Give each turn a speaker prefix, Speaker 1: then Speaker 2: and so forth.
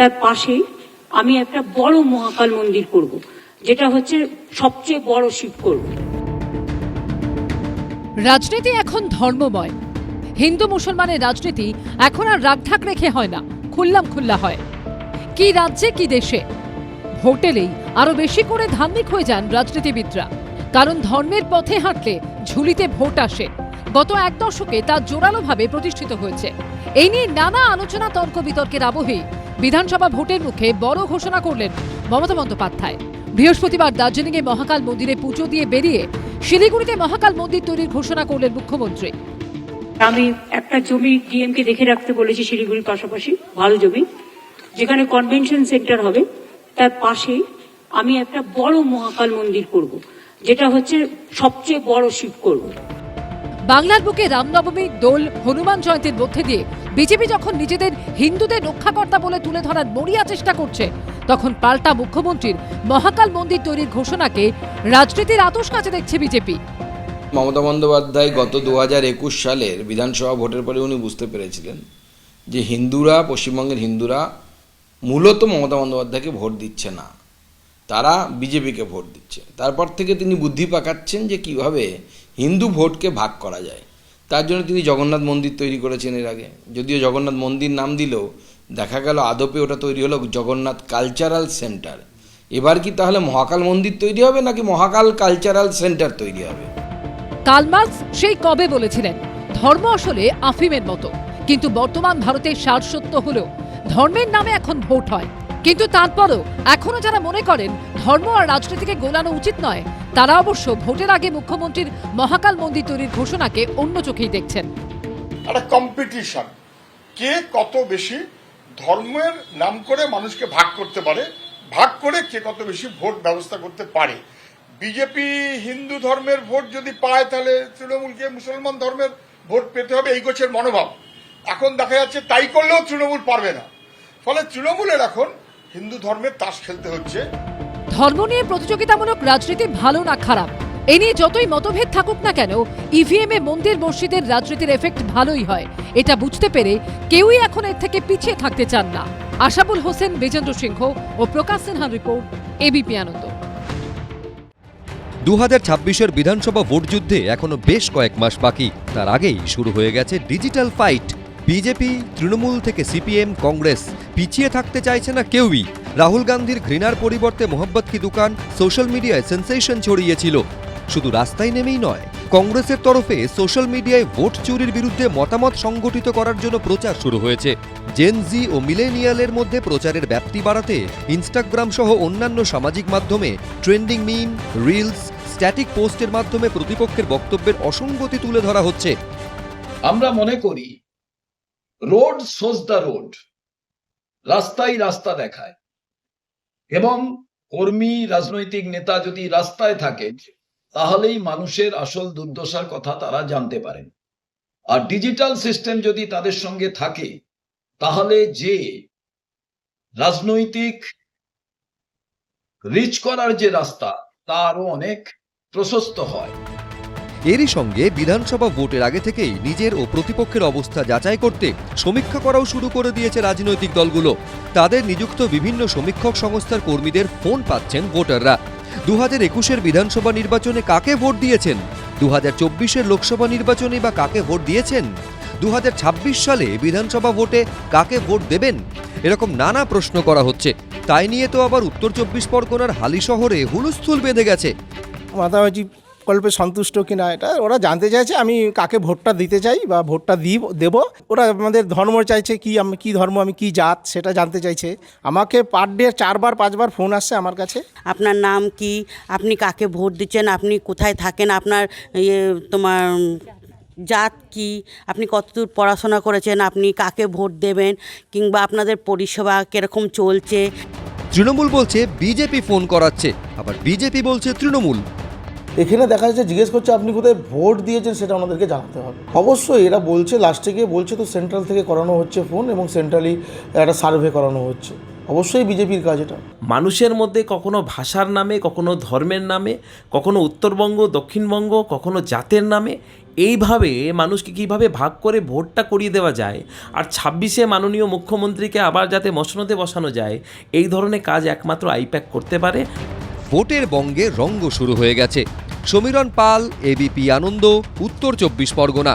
Speaker 1: তার পাশেই আমি একটা বড় মহাকাল মন্দির করব, যেটা হচ্ছে সবচেয়ে বড় শিব করব।
Speaker 2: রাজনীতি এখন ধর্মময়। হিন্দু মুসলমানের রাজনীতি এখন আর রাগঢাক রেখে হয় না, খুল্লাম খুল্লা হয়। কি রাজ্যে, কি দেশে? ভোট এলেই আরও বেশি করে ধার্মিক হয়ে যান রাজনীতিবিদরা। কারণ ধর্মের পথে হাঁটলে ঝুলিতে ভোট আসে। গত এক দশকে তা জোরালোভাবে প্রতিষ্ঠিত হয়েছে। এই নিয়ে নানা আলোচনা তর্ক বিতর্কের আবহে বিধানসভা ভোটের মুখে বড় ঘোষণা করলেন মমতা বন্দ্যোপাধ্যায়। বৃহস্পতিবার দার্জিলিংয়ে মহাকাল মন্দিরে পুজো দিয়ে বেরিয়ে শিলিগুড়িতে মহাকাল মন্দির তৈরির ঘোষণা করলেন মুখ্যমন্ত্রী।
Speaker 1: আমি একটা জমি ডিএমকে দেখে রাখতে বলেছি শিলিগুড়ির পাশাপাশি ভালো জমি যেখানে কনভেনশন সেন্টার হবে তার পাশেই আমি একটা বড় মহাকাল মন্দির করব যেটা হচ্ছে সবচেয়ে বড় শিব করব।
Speaker 2: বাংলার বুকে রামনবমী দোল হনুমান জয়ন্তীর মধ্যে দিয়ে বিজেপি যখন নিজেদের হিন্দুদের রক্ষাকর্তা বলে তুলে ধরার মরিয়া চেষ্টা করছে, তখন পাল্টা মুখ্যমন্ত্রীর মহাকাল মন্দির তৈরির ঘোষণাকে রাজনীতির আতস কাছে দেখছে বিজেপি।
Speaker 3: মমতা বন্দ্যোপাধ্যায় গত দু একুশ সালের বিধানসভা ভোটের পরে উনি বুঝতে পেরেছিলেন যে হিন্দুরা, পশ্চিমবঙ্গের হিন্দুরা মূলত মমতা বন্দ্যোপাধ্যায়কে ভোট দিচ্ছে না। তারা বিজেপিকে ভোট দিচ্ছে। তারপর থেকে তিনি বুদ্ধি পাকাচ্ছেন যে কীভাবে হিন্দু ভোটকে ভাগ করা যায়। তার জন্য তিনি জগন্নাথ মন্দির তৈরি করেছেন এর আগে। যদিও জগন্নাথ মন্দির নাম দিলেও দেখা গেল আদপে ওটা তৈরি হলো জগন্নাথ কালচারাল সেন্টার। এবার কি তাহলে মহাকাল মন্দির তৈরি হবে নাকি মহাকাল কালচারাল সেন্টার তৈরি হবে?
Speaker 2: কালমার্কস সেই কবে বলেছিলেন, ধর্ম আসলে আফিমের মতো। কিন্তু বর্তমান ভারতের সার সত্য হলেও ধর্মের নামে এখন ভোট হয়। কিন্তু তারপরও এখনও যারা মনে করেন ধর্ম আর রাজনীতিকে গোলানো উচিত নয়। তারা অবশ্য ভোটের আগে মুখ্যমন্ত্রীর মহাকাল মন্দির তৈরির ঘোষণাকে অন্য চোখেই দেখছেন।
Speaker 4: একটা কম্পিটিশন কে কত বেশি ধর্মের নাম করে মানুষকে ভাগ করতে পারে, ভাগ করে কে কত বেশি ভোট ব্যবস্থা করতে পারে? বিজেপি হিন্দু ধর্মের ভোট যদি পায়, তাহলে তৃণমূলকে মুসলমান ধর্মের ভোট পেতে হবে, এই গোছের মনোভাব। এখন দেখা যাচ্ছে তাই করলেও তৃণমূল পারবে না। ফলে তৃণমূলের এখন হিন্দু ধর্মের তাস খেলতে হচ্ছে।
Speaker 2: ধর্ম নিয়ে প্রতিযোগিতামূলক রাজনীতি ভালো না খারাপ? এ নিয়ে যতই মতভেদ থাকুক না কেন ইভিএম এ মন্দির মসজিদের রাজনীতির এফেক্ট ভালোই হয়। এটা বুঝতে পেরে কেউই এখন এর থেকে পিছিয়ে থাকতে চান না। আশাবুল হোসেন, বিজেন্দ্র সিংহ ও প্রকাশ সিনহার রিপোর্ট এবিপি আনন্দ।
Speaker 5: দু হাজার বিধানসভা ভোট যুদ্ধে এখনও বেশ কয়েক মাস বাকি। তার আগেই শুরু হয়ে গেছে ডিজিটাল ফাইট। বিজেপি, তৃণমূল থেকে সিপিএম, কংগ্রেস। পিছিয়ে থাকতে চাইছে না কেউই। রাহুল গান্ধীর ঘৃণার পরিবর্তে মোহাম্মদ কি দোকান সোশ্যাল মিডিয়ায় সেন্সেশন ছড়িয়েছিল। শুধু রাস্তায় নেমেই নয়, কংগ্রেসের তরফে সোশ্যাল মিডিয়ায় ভোট চুরির বিরুদ্ধে মতামত সংগঠিত করার জন্য প্রচার শুরু হয়েছে। জেনজি ও মিলেনিয়ালের মধ্যে প্রচারের ব্যাপ্তি বাড়াতে ইনস্টাগ্রাম সহ অন্যান্য সামাজিক মাধ্যমে ট্রেন্ডিং মিম, রিলস, স্ট্যাটিক পোস্টের মাধ্যমে প্রতিপক্ষের বক্তব্যের অসঙ্গতি তুলে ধরা হচ্ছে।
Speaker 6: আমরা মনে করি রোড সোজ দ্য রোড। রাস্তাই রাস্তা দেখায়। এবং কর্মী, রাজনৈতিক নেতা যদি রাস্তায় থাকেন তাহলেই মানুষের আসল দুর্দশার কথা তারা জানতে পারেন। আর ডিজিটাল সিস্টেম যদি তাদের সঙ্গে থাকে, তাহলে যে রাজনৈতিক রিচ করার যে রাস্তা, তা আরও অনেক প্রশস্ত হয়।
Speaker 5: এরই সঙ্গে বিধানসভা ভোটের আগে থেকেই নিজের ও প্রতিপক্ষের অবস্থা যাচাই করতে সমীক্ষা করাও শুরু করে দিয়েছে রাজনৈতিক দলগুলো। তাদের নিযুক্ত বিভিন্ন সমীক্ষক সংস্থার কর্মীদের ফোন পাচ্ছেন ভোটাররা। দু হাজার একুশের বিধানসভা নির্বাচনে কাকে ভোট দিয়েছেন? দু হাজার চব্বিশের লোকসভা নির্বাচনে বা কাকে ভোট দিয়েছেন? দু হাজার ছাব্বিশ সালে বিধানসভা ভোটে কাকে ভোট দেবেন? এরকম নানা প্রশ্ন করা হচ্ছে। তাই নিয়ে তো আবার উত্তর চব্বিশ পরগনার হালি শহরে হুলস্থুল বেঁধে গেছে।
Speaker 7: মাতাবাজি কল্পে সন্তুষ্ট কিনা এটা ওরা জানতে চাইছে আমি কাকে ভোটটা দিতে চাই বা ভোটটা দিব দেব। ওরা আমাদের ধর্ম চাইছে কি আমি কী ধর্ম আমি কি জাত সেটা জানতে চাইছে। আমাকে পার ডে চারবার পাঁচবার ফোন আসছে আমার কাছে।
Speaker 8: আপনার নাম কি? আপনি কাকে ভোট দিচ্ছেন? আপনি কোথায় থাকেন? আপনার ইয়ে তোমার জাত কি? আপনি কতদূর পড়াশোনা করেছেন? আপনি কাকে ভোট দেবেন? কিংবা আপনাদের পরিষেবা কীরকম চলছে?
Speaker 5: তৃণমূল বলছে বিজেপি ফোন করাচ্ছে। আবার বিজেপি বলছে তৃণমূল।
Speaker 9: এখানে দেখা যাচ্ছে, জিজ্ঞেস করছে আপনি কোথায় ভোট দিয়েছেন সেটা আমাদেরকে জানাতে হবে। অবশ্যই এরা বলছে লাস্টে গিয়ে বলছে তো সেন্ট্রাল থেকে করানো হচ্ছে ফোন এবং সেন্ট্রালি একটা সার্ভে করানো হচ্ছে। অবশ্যই বিজেপির কাজ এটা।
Speaker 10: মানুষের মধ্যে কখনো ভাষার নামে, কখনো ধর্মের নামে, কখনো উত্তরবঙ্গ, দক্ষিণবঙ্গ, কখনো জাতের নামে, এইভাবে মানুষকে কীভাবে ভাগ করে ভোটটা করিয়ে দেওয়া যায়, আর ছাব্বিশে মাননীয় মুখ্যমন্ত্রীকে আবার যাতে মসনদে বসানো যায়, এই ধরনের কাজ একমাত্র আইপ্যাক করতে পারে।
Speaker 5: ভোটের বঙ্গে রঙ্গ শুরু হয়ে গেছে। সমীরণ পাল এবিপি আনন্দ উত্তর চব্বিশ পরগনা।